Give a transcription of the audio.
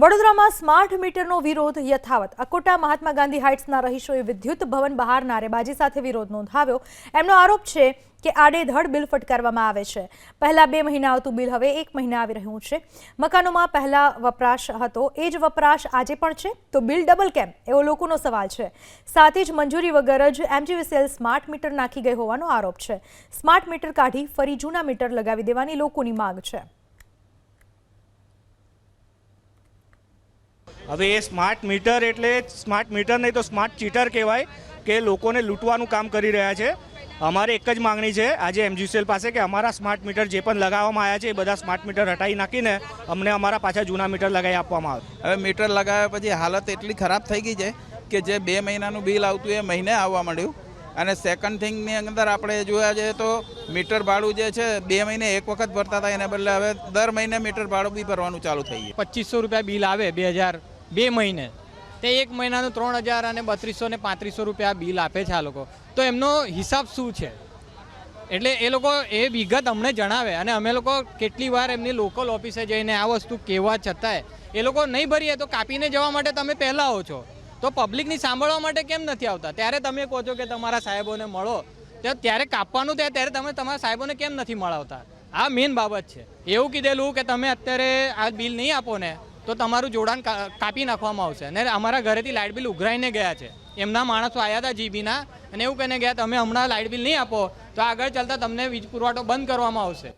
વડોદરામાં સ્માર્ટ મીટરનો વિરોધ યથાવત. અકોટા મહાત્મા ગાંધી હાઇટ્સના રહીશોએ વિદ્યુત ભવન બહાર નારેબાજી સાથે વિરોધ નોંધાવ્યો. એમનો આરોપ છે કે આડેધડ બિલ ફટકારવામાં આવે છે. પહેલા બે મહિના આવતું બિલ હવે એક મહિના આવી રહ્યું છે. મકાનોમાં પહેલા વપરાશ હતો. એ જ વપરાશ આજે પણ છે. તો બિલ ડબલ કેમ? એવો લોકોનો સવાલ છે. સાથે જ મંજૂરી વગર જ એમજીવીસીએલ સ્માર્ટ મીટર નાખી ગઈ હોવાનો આરોપ છે. સ્માર્ટ મીટર કાઢી ફરી જૂના મીટર લગાવી દેવાની લોકોની માંગ છે. હવે એ સ્માર્ટ મીટર એટલે સ્માર્ટ મીટર નહીં તો સ્માર્ટ ચીટર કહેવાય કે લોકોને લૂંટવાનું કામ કરી રહ્યા છે. અમારે એક જ માંગણી છે આજે એમજીસીએલ પાસે કે અમારા સ્માર્ટ મીટર જે પણ લગાવવામાં આવ્યા છે એ બધા સ્માર્ટ મીટર હટાવી નાખીને અમને અમારા પાછા જૂના મીટર લગાવી આપવામાં આવે. હવે મીટર લગાવ્યા પછી હાલત એટલી ખરાબ થઈ ગઈ છે કે જે બે મહિનાનું બિલ આવતું એ મહિને આવવા માંડ્યું. અને સેકન્ડ થિંગની અંદર આપણે જોયા જઈએ તો મીટર ભાડું જે છે બે મહિને એક વખત ભરતા હતા એના બદલે હવે દર મહિને મીટર ભાડું બી ભરવાનું ચાલુ થઈ ગયું. પચીસો રૂપિયા બિલ આવે બે હજાર. બે મહિને. તે એક મહિનાનું ત્રણ હજાર અને બત્રીસો ને પાંત્રીસો રૂપિયા બિલ આપે છે આ લોકો. તો એમનો હિસાબ શું છે? એટલે એ લોકો એ વિગત અમને જણાવે અને અમે લોકો કેટલી વાર એમની લોકલ ઓફિસે જઈને આ વસ્તુ કહેવા છતાંય એ લોકો નહીં ભરીએ તો કાપીને જવા માટે તમે પહેલાં આવો છો. તો પબ્લિકની સાંભળવા માટે કેમ નથી આવતા? ત્યારે તમે કહો છો કે તમારા સાહેબોને મળો. ત્યારે કાપવાનું થાય ત્યારે તમે તમારા સાહેબોને કેમ નથી મળાવતા? આ મેઇન બાબત છે. એવું કીધેલું કે તમે અત્યારે આ બિલ નહીં આપો ને. તો તમારું જોડાણ કાપી નાખવામાં આવશે. અને અમારા ઘરેથી લાઇટ બિલ ઉઘરાઈને ગયા છે. એમના માણસો આવ્યા હતા જીબીના અને એવું કહીને ગયા, તમે હમણાં લાઇટ બિલ નહીં આપો, તો આગળ ચાલતા તમને વીજ પુરવઠો બંધ કરવામાં આવશે.